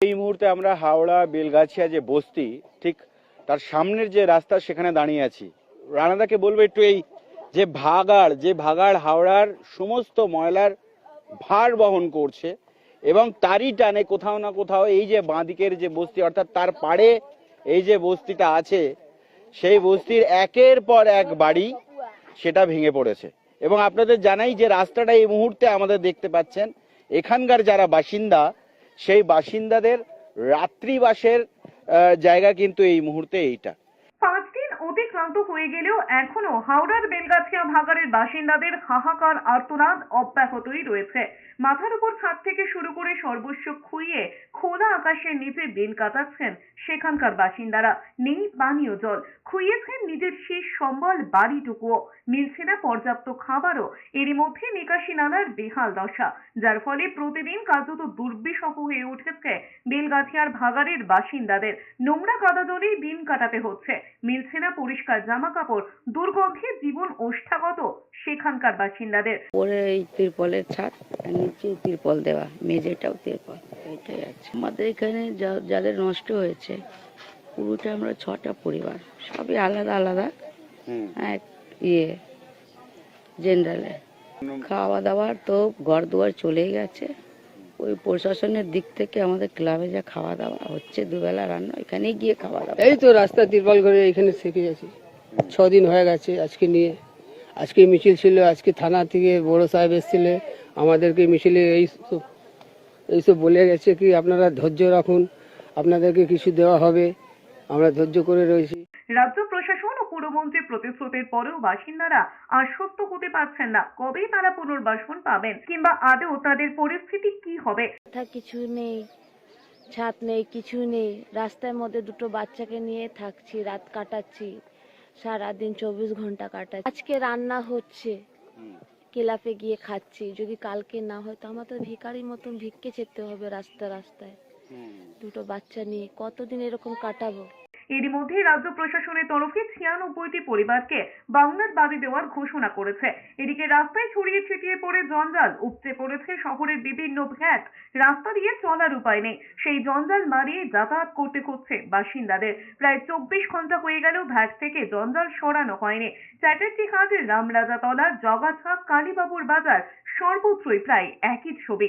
এই মুহূর্তে আমরা হাওড়া, বেলগাছিয়া যে বস্তি, ঠিক তার সামনের যে রাস্তা সেখানে দাঁড়িয়ে আছি। রানাদাকে বলব একটু এই যে ভাগাড় যে ভাগাড় হাওড়ার সমস্ত ময়লার ভার বহন করছে এবং তারই টানে কোথাও না কোথাও এই যে বাঁদিকের যে বস্তি, অর্থাৎ তার পাড়ে এই যে বস্তিটা আছে, সেই বস্তির একের পর এক বাড়ি সেটা ভেঙে পড়েছে। এবং আপনাদের জানাই যে রাস্তাটা এই মুহূর্তে আমাদের দেখতে পাচ্ছেন, এখানকার যারা বাসিন্দা সেই বাসিন্দাদের রাত্রিবাসের জায়গা কিন্তু এই মুহূর্তে এইটা। অতিক্রান্ত হয়ে গেলেও এখনও হাওড়ার বেলগাছিয়া ভাগাড়ের বাসিন্দাদের হাহাকার, আর্তনাদ অব্যাহতই রয়েছে। মাথার উপর ছাদ থেকে শুরু করে সর্বস্ব খুইয়ে খোলা আকাশের নিচে দিন কাটাচ্ছেন সেখানকার বাসিন্দারা। নেই পানীয় জল। খুইয়েছেন নিজের শেষ সম্বল বাড়িটুকুও। মিলছে না পর্যাপ্ত খাবারও। এরই মধ্যে নিকাশি নালার বেহাল দশা। যার ফলে প্রতিদিন কার্যত দুর্বিষহ হয়ে উঠেছে বেলগাছিয়ার ভাগাড়ের বাসিন্দাদের। নোংরা কাদা জলেই দিন কাটাতে হচ্ছে। মিলছে না পরিষ্কার জামা কাপড় দুর্গন্ধে জীবন ওষ্ঠাগত সেখানকার বাসিন্দাদের। উপরে এই তিরপলের ছাদ আর নিচে তিরপল দেওয়া মেঝেটাও তিরপল এটাই আছে। আমাদের এখানে যা- যাদের নষ্ট হয়েছে পুরোটা আমরা ছটা পরিবার সবই আলাদা আলাদা এক ইয়ে জেনারেলে খাওয়া দাওয়ার তো ঘর দুয়ার চলেই গেছে। ওই প্রশাসনের দিক থেকে আমাদের ক্লাবে যা খাওয়া দাওয়া হচ্ছে দুবেলা রান্না এখানেই গিয়ে খাওয়া দাওয়া। এই তো রাস্তা তিরপাল করে এখানে থেকে আছি দিন হয়ে গেছে আজকে নিয়ে। আজকে মিছিল ছিল, আজকে থানা থেকে বড় সাহেব এসেছিল আমাদেরকে মিছিলে এই সব এইসব বলে গেছে কি, আপনারা ধৈর্য রাখুন, আপনাদেরকে কিছু দেওয়া হবে। আমরা ধৈর্য করে রয়েছি। রাজ্য প্রশাসন ও পুরমন্ত্রী প্রতিশ্রুতির পরেও বাসিন্দারা আশ্বস্ত হতে পারছেন না কবে তারা পুনর্বাসন পাবেন কিংবা আদৌ তাদের পরিস্থিতি কি হবে। কথা কিছু নেই ছাদ নেই কিছু নেই। রাস্তার মধ্যে দুটো বাচ্চাকে নিয়ে থাকছি রাত কাটাচ্ছি সারাদিন চব্বিশ ঘণ্টা কাটাচ্ছি। আজকে রান্না হচ্ছে ক্লাবে গিয়ে খাচ্ছি। যদি কালকে না হয় তো আমার তো ভিখারির মতন ভিক্ষে যেতে হবে রাস্তা রাস্তায়। দুটো বাচ্চা নিয়ে কতদিন এরকম কাটাবো? এরই মধ্যে রাজ্য প্রশাসনের তরফে ছিয়ানব্বইটি পরিবারকে বাংলার বাড়ি দেওয়ার ঘোষণা করেছে। এদিকে রাস্তায় ছড়িয়ে ছিটিয়ে পড়ে জঞ্জাল, উপচে পড়েছে শহরের বিভিন্ন ভ্যাট রাস্তা দিয়ে চলার উপায় নেই। সেই জঞ্জাল মারিয়ে যাতায়াত করতে হচ্ছে বাসিন্দাদের। প্রায় চব্বিশ ঘণ্টা হয়ে গেলেও ভ্যাট থেকে জঞ্জাল সরানো হয়নি। চ্যাটার্জি হাট, রামরাজাতলা জগাছা কালীবাবুর বাজার সর্বত্রই প্রায় একই ছবি।